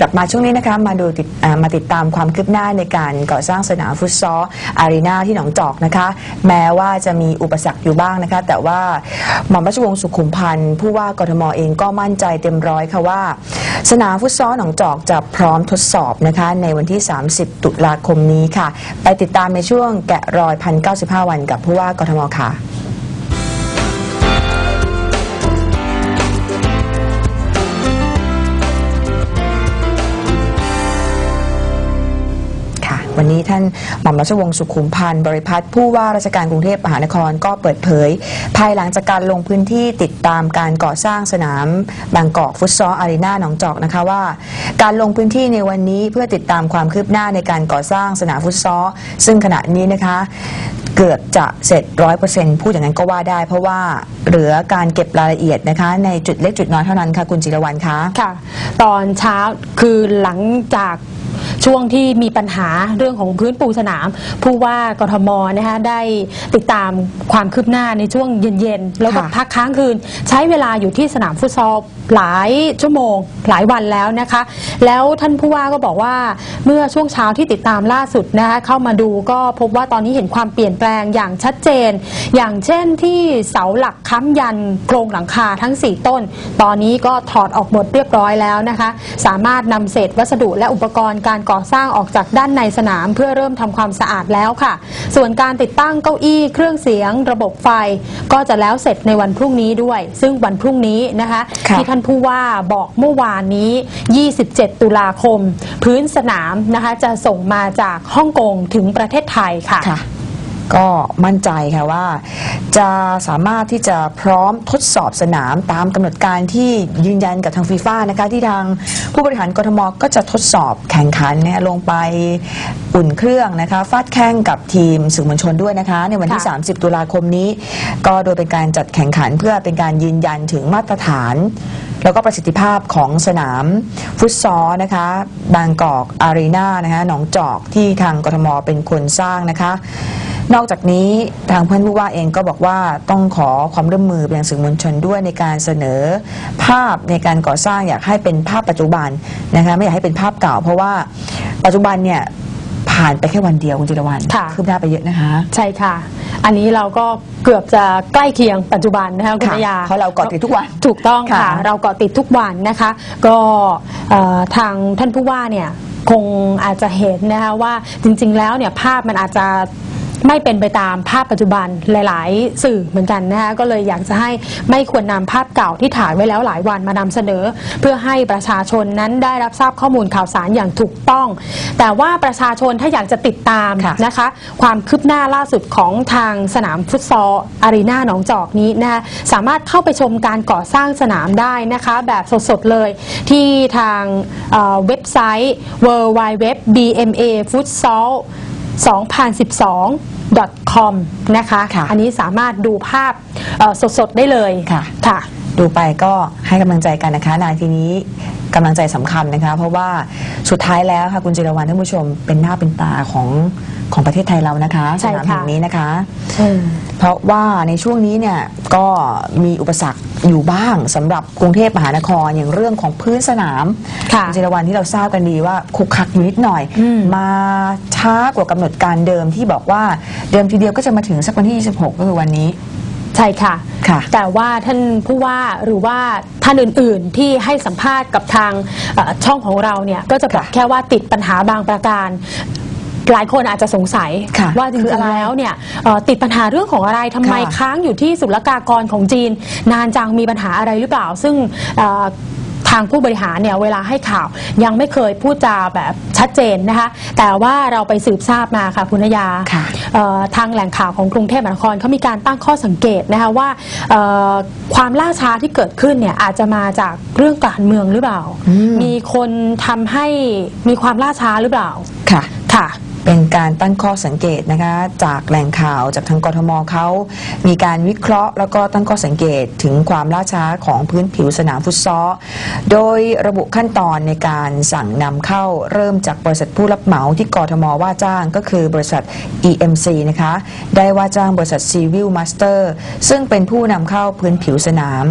กลับมาช่วงนี้นะคะมาดูติดมาติดตามความคืบหน้าในการก่อสร้างสนามฟุตซอลอารีนาที่หนองจอกนะคะ แม้ว่าจะมีอุปสรรคอยู่บ้างนะคะ แต่ว่าหม่อมราชวงศ์สุขุมพันธ์ผู้ว่ากทมเองก็มั่นใจเต็มร้อยค่ะว่า สนามฟุตซอลหนองจอกจะพร้อมทดสอบนะคะ ในวันที่ 30 ตุลาคมนี้ค่ะ ไปติดตามในช่วงแกะรอย1,095วันกับผู้ว่ากทมค่ะ วันนี้ท่านหม่อมราชวงศ์สุขุมพันธ์บริพัตรผู้ว่าราชการกรุงเทพมหานครก็เปิดเผย ภายหลังจากการลงพื้นที่ติดตามการก่อสร้างสนามบางกอกฟุตซอลอารีนาหนองจอกนะคะว่า การลงพื้นที่ในวันนี้เพื่อติดตามความคืบหน้าในการก่อสร้างสนามฟุตซอลซึ่งขณะนี้นะคะเกือบจะเสร็จร้อยเปอร์เซ็นต์พูดอย่างนั้นก็ว่าได้ เพราะว่าเหลือการเก็บรายละเอียดนะคะ ในจุดเล็กจุดน้อยเท่านั้นค่ะคุณจิรวรรณคะค่ะ ตอนเช้าคือหลังจาก ช่วงที่มีปัญหาเรื่องของพื้นปูสนาม ผู้ว่ากทมนะคะได้ติดตามความคืบหน้าในช่วงเย็นๆ แล้วก็ค่ะพักค้างคืน ใช้เวลาอยู่ที่สนามฟุตซอลหลายชั่วโมงหลายวันแล้วนะคะ แล้วท่านผู้ว่าก็บอกว่าเมื่อช่วงเช้าที่ติดตามล่าสุดนะคะเข้ามาดูก็พบว่าตอนนี้เห็นความเปลี่ยนแปลงอย่างชัดเจน อย่างเช่นที่เสาหลักค้ำยันโครงหลังคาทั้ง 4 ต้น ตอนนี้ก็ถอดออกหมดเรียบร้อยแล้วนะคะ สามารถนำเศษวัสดุและอุปกรณ์การก่อสร้างออกจากด้านในสนามเพื่อเริ่มทำความสะอาดแล้วค่ะ ส่วนการติดตั้งเก้าอี้เครื่องเสียง ระบบไฟ ก็จะแล้วเสร็จในวันพรุ่งนี้ด้วย ซึ่งวันพรุ่งนี้นะคะค่ะที่ท่านผู้ว่าบอกเมื่อวานนี้ 27 ตุลาคม พื้นสนามนะคะจะส่งมาจากฮ่องกงถึงประเทศไทยค่ะค่ะ ก็มั่นใจค่ะว่า จะสามารถที่จะพร้อมทดสอบสนามตามกำหนดการที่ยืนยันกับทางฟีฟ่านะคะที่ทางผู้บริหารกทมก็จะทดสอบแข่งขันเนี่ยลงไปอุ่นเครื่องนะคะฟาดแข่งกับทีมสื่อมวลชนด้วยนะคะ ในวันที่ 30 ตุลาคมนี้ ก็โดยเป็นการจัดแข่งขันเพื่อเป็นการยืนยันถึงมาตรฐาน แล้วก็ประสิทธิภาพของสนามฟุตซอลนะคะ บางกอกอารีนานะคะหนองจอกที่ทางกทมเป็นคนสร้างนะคะ นอกจากนี้ทางเพื่อนผู้ว่าเองก็บอกว่าต้องขอความร่วมมือไปยังสื่อมวลชนด้วยในการเสนอภาพในการก่อสร้างอยากให้เป็นภาพปัจจุบันนะคะไม่อยากให้เป็นภาพเก่า เพราะว่าปัจจุบันเนี่ยผ่านไปแค่วันเดียวคุณจิรวรรณค่ะ คืบหน้าไปเยอะนะคะ ใช่ค่ะ อันนี้เราก็เกือบจะใกล้เคียงปัจจุบันนะคะคุณค่ะนยาเพราะเราเกาะติดทุกวันถูกต้องค่ะ ค่ะ เราเกาะติดทุกวันนะคะ ก็เอ่อทางท่านผู้ว่าเนี่ยคงอาจจะเห็นนะคะว่าจริงๆแล้วเนี่ยภาพมันอาจจะ ไม่เป็นไปตามภาพปัจจุบันหลาย ๆ สื่อเหมือนกันนะคะก็เลยอยากจะให้ไม่ควรนำภาพเก่าที่ถ่ายไว้แล้วหลายวันมานำเสนอ เพื่อให้ประชาชนนั้นได้รับทราบข้อมูลข่าวสารอย่างถูกต้อง แต่ว่าประชาชนถ้าอยากจะติดตามค่ะนะคะ ความคืบหน้าล่าสุดของทางสนามฟุตซอลอารีนาหนองจอกนี้นะคะสามารถเข้าไปชมการก่อสร้างสนามได้นะคะ แบบสด ๆ เลยที่ทางเอ่อเว็บไซต์ w w w b m a f o o t s a l 2012 com นะคะค่ะอันนี้สามารถดูภาพเอ่อสดๆ ได้เลยค่ะค่ะ ดูไปก็ให้กำลังใจกันนะคะนาทีนี้กำลังใจสำคัญนะคะ เพราะว่าสุดท้ายแล้วค่ะคุณจิรวรรณท่านผู้ชมเป็นหน้าเป็นตาของของประเทศไทยเรานะคะใช่สนามค่ะแห่งนี้นะคะ อืม เพราะว่าในช่วงนี้เนี่ยก็มีอุปสรรคอยู่บ้างสำหรับกรุงเทพมหานครอย่างเรื่องของพื้นสนามค่ะณจิรวรรณที่เราทราบกันดีว่าคุกคักอยู่นิดหน่อย อืมมาช้ากว่ากำหนดการเดิมที่บอกว่าเดิมทีเดียวก็จะมาถึงสักวันที่ 26 ก็คือวันนี้ ใช่ค่ะ ค่ะแต่ว่าท่านผู้ว่าหรือว่าท่านอื่น ๆ ที่ให้สัมภาษณ์กับทางเอ่อช่องของเราเนี่ยก็จะบอกค่ะแค่ว่าติดปัญหาบางประการ หลายคนอาจจะสงสัยค่ะว่าจคืริออะไรงๆแล้วเนี่ยเอ่อติดปัญหาเรื่องของอะไรทำไมค่ะ ค้างอยู่ที่ศุลกากรของจีน นานจังมีปัญหาอะไรหรือเปล่า ซึ่งเอ่อ ทางผู้บริหารเนี่ยเวลาให้ข่าว ยังไม่เคยพูดจาแบบชัดเจนนะคะแต่ว่าเราไปสืบทราบมาค่ะคุณนยาค่ะเอ่อทางแหล่งข่าวของกรุงเทพมหานครเขามีการตั้งข้อสังเกตนะคะว่าเอ่อความล่าช้าที่เกิดขึ้นเนี่ยอาจจะมาจากเรื่องการเมืองหรือเปล่าอืมมีคนทำให้มีความล่าช้าหรือเปล่าค่ะค่ะ เป็นการตั้งข้อสังเกตนะคะจากแหล่งข่าวจากทางกทมเขามีการวิเคราะห์ แล้วก็ตั้งข้อสังเกตถึงความล่าช้าของพื้นผิวสนามฟุตซอลโดยระบุขั้นตอนในการสั่งนำเข้าเริ่มจากบริษัทผู้รับเหมาที่กทมว่าจ้างก็คือบริษัท EMC นะคะได้ว่าจ้างบริษัท Civil Master ซึ่งเป็นผู้นำเข้าพื้นผิวสนาม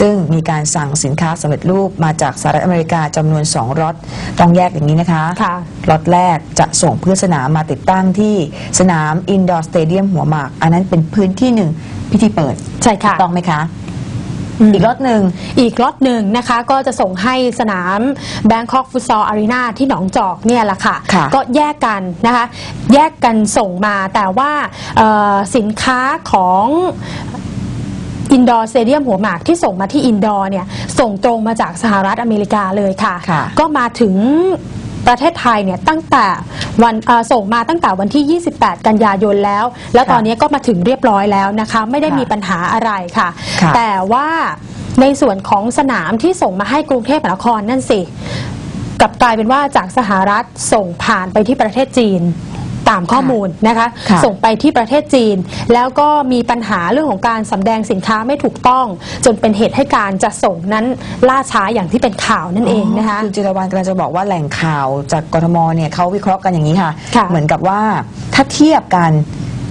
ซึ่งมีการสั่งสินค้าสำเร็จรูปมาจากสหรัฐอเมริกาจำนวน2ล็อตต้องแยกอย่างนี้นะคะค่ะล็อตแรกจะส่งพื้นสนามมาติดตั้งที่สนามอินดอร์สเตเดียมหัวหมาก อันนั้นเป็นพื้นที่หนึ่งพิธีเปิดใช่ค่ะ ถูกต้องไหมคะอืมอีกล็อตหนึ่ง อีกล็อตหนึ่งนะคะก็จะส่งให้สนาม Bangkok Futsal Arena ที่หนองจอกเนี่ยแหละค่ะ ค่ะ ก็แยกกันนะคะ แยกกันส่งมาแต่ว่าเอ่อสินค้าของอินดอร์สเตเดียมหัวหมากที่ส่งมาที่อินดอร์เนี่ยส่งตรงมาจากสหรัฐอเมริกาเลยค่ะ ค่ะ ก็มาถึง ประเทศไทยเนี่ยตั้งแต่วันเอ่อส่งมาตั้งแต่วันที่ 28 กันยายนแล้ว แล้วตอนนี้ก็มาถึงเรียบร้อยแล้วนะคะ ไม่ได้ค่ะมีปัญหาอะไรค่ะค่ะ แต่ว่าในส่วนของสนามที่ส่งมาให้กรุงเทพมหานครนั่นสิกลับกลายเป็นว่าจากสหรัฐส่งผ่านไปที่ประเทศจีน ตามข้อมูลนะคะ ค่ะ ส่งไปที่ประเทศจีน แล้วก็มีปัญหาเรื่องของการสำแดงสินค้าไม่ถูกต้อง จนเป็นเหตุให้การจะส่งนั้นล่าช้าอย่างที่เป็นข่าวนั่นเองนะคะ คุณจิรวรรณกำลังจะบอกว่าแหล่งข่าวจากกทมเนี่ยเขาวิเคราะห์กันอย่างนี้ค่ะ ค่ะเหมือนกับว่าถ้าเทียบกัน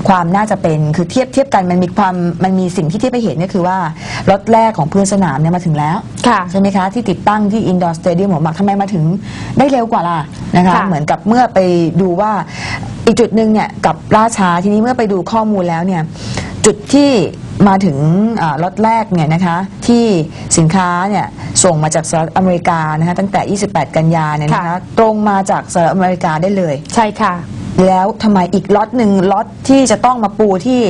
ความน่าจะเป็นคือเทียบเทียบกันมันมีความมันมีสิ่งที่เทียบไปเห็นก็คือว่ารถแรกของพื้นสนามเนี่ยมาถึงแล้วค่ะ ใช่ไหมคะ ที่ติดตั้งที่อินดอร์สเตเดียมหัวหมากทำไมมาถึงได้เร็วกว่าล่ะนะคะ ค่ะเหมือนกับเมื่อไปดูว่า อีกจุดหนึ่งเนี่ยกับล่าช้าทีนี้เมื่อไปดูข้อมูลแล้วเนี่ยจุดที่มาถึงอ่ารถแรกเนี่ยนะคะที่สินค้าเนี่ยส่งมาจากสหรัฐอเมริกานะคะตั้งแต่ 28 กันยาเนี่ยนะคะค่ะตรงมาจากสหรัฐอเมริกาได้เลย ใช่ค่ะ แล้วทำไมอีกล็อตหนึ่งล็อตที่จะต้องมาปูที่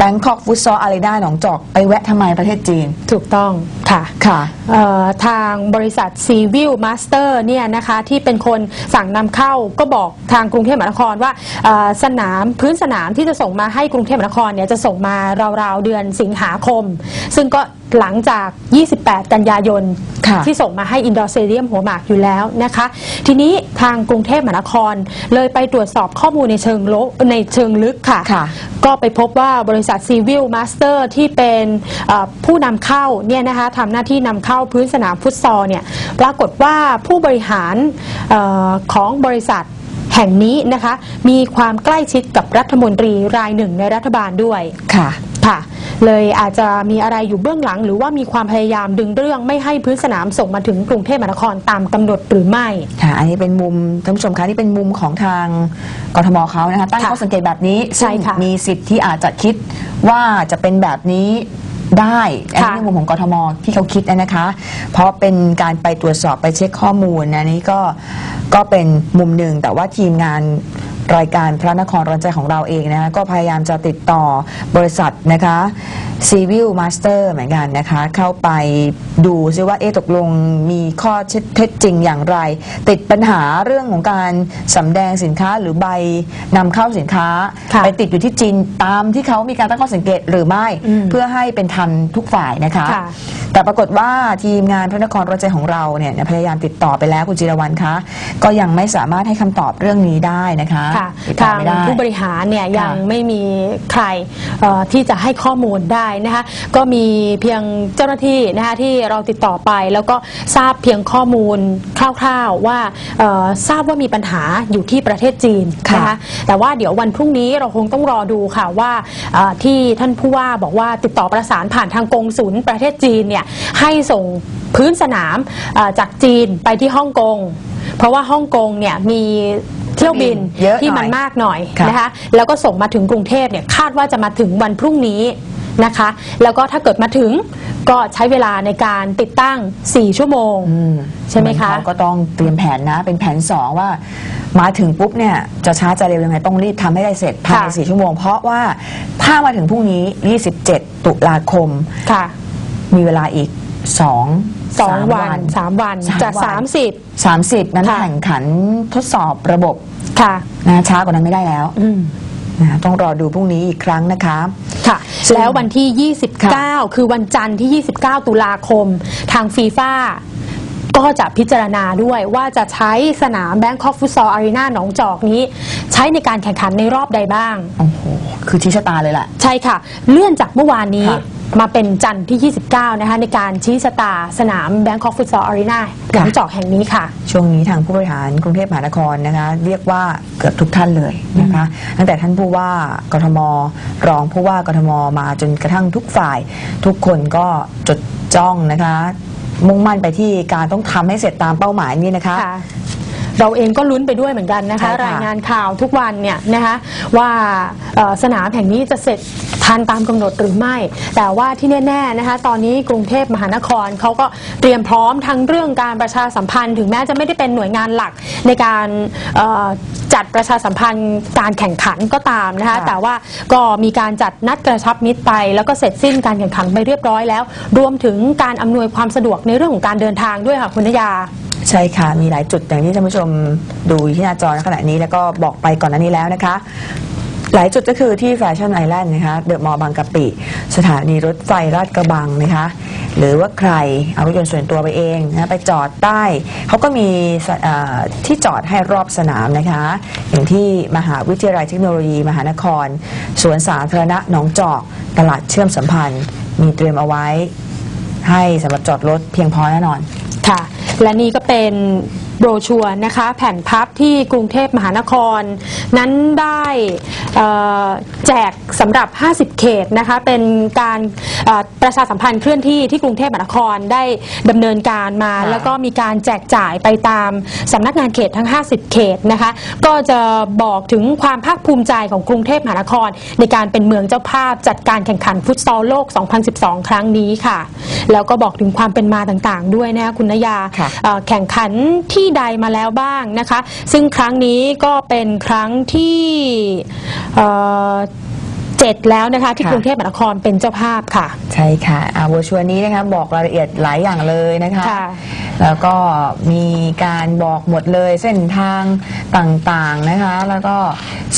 Bangkok Futsal Arena หนองจอก ไปแวะทำไมประเทศจีน ถูกต้องค่ะค่ะ เอ่อทางบริษัท c v i l Master เนี่ยนะคะที่เป็นคนสั่งนำเข้าก็บอกทางกรุงเทพมหานครว่าเอ่อสนามพื้นสนามที่จะส่งมาให้กรุงเทพมหานครเนี่ยจะส่งมาราวๆเดือนสิงหาคม ซึ่งก็ หลังจาก 28 กันยายน ค่ะที่ส่งมาให้อินดอร์สเตเดียมหัวหมากอยู่แล้วนะคะ ทีนี้ทางกรุงเทพมหานครเลยไปตรวจสอบข้อมูลในเชิงลบในเชิงลึกค่ะ ค่ะ ก็ไปพบว่าบริษัท Civil Master ที่เป็นเอ่อผู้นำเข้าเนี่ยนะคะทำหน้าที่นำเข้าพื้นสนามฟุตซอลเนี่ยปรากฏว่าผู้บริหารเออของบริษัทแห่งนี้นะคะ มีความใกล้ชิดกับรัฐมนตรีรายหนึ่งในรัฐบาลด้วย ค่ะ ค่ะ เลยอาจจะมีอะไรอยู่เบื้องหลัง หรือว่ามีความพยายามดึงเรื่องไม่ให้พื้นสนามส่งมาถึงกรุงเทพมหานครตามกำหนดหรือไม่ค่ะอันนี้เป็นมุมท่านผู้ชมคะนี่เป็นมุมของทางกทมเขานะคะตั้งค่ะข้อสังเกตแบบนี้ใช่ค่ะซึ่งมีสิทธิ์ที่อาจจะคิดว่าจะเป็นแบบนี้ได้อันนี้ค่ะในมุมของกทมที่เขาคิดนะคะ เพราะเป็นการไปตรวจสอบไปเช็คข้อมูลนะนี่ก็ก็เป็นมุมหนึ่งแต่ว่าทีมงาน รายการพระนครร้อนใจของเราเองนะคะก็พยายามจะติดต่อบริษัทนะคะ Civil Master เหมือนกันนะคะ เข้าไปดูซิว่าเอ๊ะตกลงมีข้อเท็จจริงอย่างไร ติดปัญหาเรื่องของการสำแดงสินค้าหรือใบนำเข้าสินค้าค่ะไปติดอยู่ที่จีนตามที่เขามีการตั้งข้อสังเกตหรือไม่อืมเพื่อให้เป็นธรรมทุกฝ่ายนะคะค่ะแต่ปรากฏว่าทีมงานพระนครรถใจของเราเนี่ยพยายามติดต่อไปแล้วคุณจิรวรรณคะก็ยังไม่สามารถให้คำตอบเรื่องนี้ได้นะคะค่ะติดต่อทางไม่ได้ ผู้บริหารเนี่ยค่ะยังไม่มีใครเอ่อที่จะให้ข้อมูลได้นะคะก็มีเพียงเจ้าหน้าที่นะคะที่เราติดต่อไปแล้วก็ทราบเพียงข้อมูลคร่าวๆว่าเอ่อทราบว่ามีปัญหาอยู่ที่ประเทศจีนค่ะนะคะแต่ว่าเดี๋ยววันพรุ่งนี้เราคงต้องรอดูค่ะว่าเอ่อที่ท่านผู้ว่าบอกว่าติดต่อประสานผ่านทางกงศูนย์ประเทศจีนเนี่ยให้ส่งพื้นสนามเอ่อจากจีนไปที่ฮ่องกง เพราะว่าฮ่องกงเนี่ยมีเที่ยวบินเยอะหน่อยที่มันมากหน่อยค่ะ นะคะแล้วก็ส่งมาถึงกรุงเทพเนี่ยคาดว่าจะมาถึงวันพรุ่งนี้นะคะ แล้วก็ถ้าเกิดมาถึงก็ใช้เวลาในการติดตั้ง 4 ชั่วโมงอืมใช่ไหมคะ เขาก็ต้องเตรียมแผนนะ เป็นแผนสองว่า มาถึงปุ๊บเนี่ยจะช้าจะเร็วยังไงต้องรีบทำให้ได้เสร็จภายในค่ะ สี่ชั่วโมง เพราะว่าถ้ามาถึงพรุ่งนี้ 27 ตุลาคม ค่ะ มีเวลาอีก สองสองามวัน สามวันสามจากวันสามสิบ30นั้นค่ะแข่งขันทดสอบระบบค่ะนะช้ากว่านั้นไม่ได้แล้วอืมนะต้องรอดูพรุ่งนี้อีกครั้งนะคะ ค่ะซึ่งแล้ววันที่ค่ะ29 คือวันจันทร์ที่ 29 ตุลาคม ทางฟีฟ่าก็จะพิจารณาด้วยว่าจะใช้สนามแบงคอกฟุตซอลอารีนาหนองจอกนี้ ใช้ในการแข่งขันในรอบใดบ้าง โอ้โห คือชี้ชะตาเลยแหละ ใช่ค่ะ เลื่อนจากเมื่อวานนี้ค่ะ มาเป็นจันทร์ที่ 29 นะคะในการชี้ชะตาสนามแบงคอกฟุตซอลอารีนาหนองจอกแห่งนี้ค่ะ ช่วงนี้ทางผู้บริหารกรุงเทพมหานครนะคะเรียกว่าเกือบทุกท่านเลยนะคะตั้งแต่ท่านผู้ว่ากทมรองผู้ว่ากทมมาจนกระทั่งทุกฝ่าย ทุกคนก็จดจ้องนะคะ มุ่งมั่นไปที่การต้องทำให้เสร็จตามเป้าหมายนี้นะคะค่ะ เราเองก็ลุ้นไปด้วยเหมือนกันนะคะ ใช่ค่ะรายงานข่าวทุกวันเนี่ยนะคะว่าเอ่อสนามแห่งนี้จะเสร็จทันตามกำหนดหรือไม่ แต่ว่าที่แน่ๆนะคะตอนนี้กรุงเทพมหานครเขาก็เตรียมพร้อมทั้งเรื่องการประชาสัมพันธ์ ถึงแม้จะไม่ได้เป็นหน่วยงานหลักในการเอ่อจัดประชาสัมพันธ์การแข่งขันก็ตามนะคะ ค่ะ แต่ว่าก็มีการจัดนัดกระชับมิตรไป แล้วก็เสร็จสิ้นการแข่งขันไปเรียบร้อยแล้ว รวมถึงการอำนวยความสะดวกในเรื่องของการเดินทางด้วยค่ะคุณนยา ใช่ค่ะ มีหลายจุดอย่างที่ท่านผู้ชมดูที่หน้าจอในขณะนี้แล้วก็บอกไปก่อนหน้านี้แล้วนะคะ หลายจุดก็คือที่แฟชั่นไอแลนด์นะคะเดอะมอลล์บางกะปิ สถานีรถไฟลาดกระบังนะคะ หรือว่าใครเอารถยนต์ส่วนตัวไปเองนะไปจอดใต้เขาก็มีที่จอดให้รอบสนามนะคะ อย่างที่มหาวิทยาลัยเทคโนโลยี มหานครสวนสาธารณะหนองจอก ตลาดเชื่อมสัมพันธ์ มีเตรียมเอาไว้ ให้สำหรับจอดรถเพียงพอแน่นอน ค่ะ และนี่ก็เป็นโบรชัวร์นะคะ แผ่นพับที่กรุงเทพมหานคร นั้นได้เอ่อ แจกสำหรับ 50 เขตนะคะ เป็นการเอ่อประชาสัมพันธ์เคลื่อนที่ที่กรุงเทพมหานครได้ดำเนินการมาค่ะแล้วก็มีการแจกจ่ายไปตามสำนักงานเขตทั้ง 50 เขตนะคะ ก็จะบอกถึงความภาคภูมิใจของกรุงเทพมหานคร ในการเป็นเมืองเจ้าภาพจัดการแข่งขันฟุตซอลโลก 2012 ครั้งนี้ค่ะ แล้วก็บอกถึงความเป็นมาต่างๆ ด้วยนะคะคุณนยาค่ะเอ่อแข่งขันที่ใดมาแล้วบ้างนะคะ ซึ่งครั้งนี้ก็เป็นครั้งที่ เอ่อเจ็ดแล้วนะคะ ที่ค่ะกรุงเทพมหานครเป็นเจ้าภาพค่ะ ใช่ค่ะอาโบชัวนี้นะคะบอกรายละเอียดหลายอย่างเลยนะคะค่ะแล้วก็มีการบอกหมดเลยเส้นทางต่างๆนะคะ แล้วก็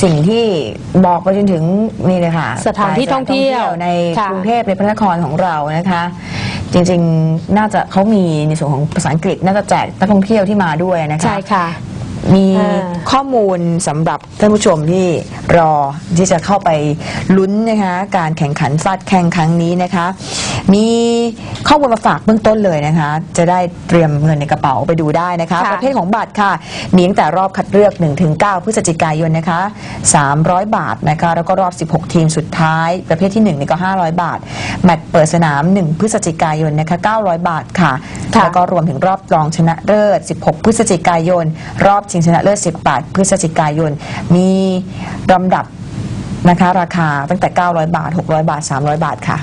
สิ่งที่บอกไปจนถึงนี่เลยค่ะสถานที่ท่องเที่ยวในค่ะกรุงเทพในพระนครของเรานะคะจริงๆ น่าจะเขามีในส่วนของภาษาอังกฤษน่าจะแจกนักท่องเที่ยวที่มาด้วยนะคะใช่ค่ะ มีอ่าข้อมูลสำหรับท่านผู้ชมที่รอที่จะเข้าไปลุ้นนะคะการแข่งขันฟาดแข่งครั้งนี้นะคะ มีข้อมูลมาฝากเบื้องต้นเลยนะคะ จะได้เตรียมเงินในกระเป๋าไปดูได้นะคะค่ะประเภทของบัตรค่ะ มีตั้งแต่รอบคัดเลือก 1-9 พฤศจิกายนนะคะ 300 บาทนะคะ แล้วก็รอบ 16 ทีมสุดท้าย ประเภทที่1นี่ก็ 500 บาท แมตช์เปิดสนาม 1 พฤศจิกายนนะคะ 900 บาทค่ะค่ะแล้วก็รวมถึงรอบรองชนะเลิศ 16 พฤศจิกายนรอบชิงชนะเลิศ18 พฤศจิกายน มีลำดับนะคะ ราคาตั้งแต่ 900 บาท 600 บาท 300 บาทค่ะ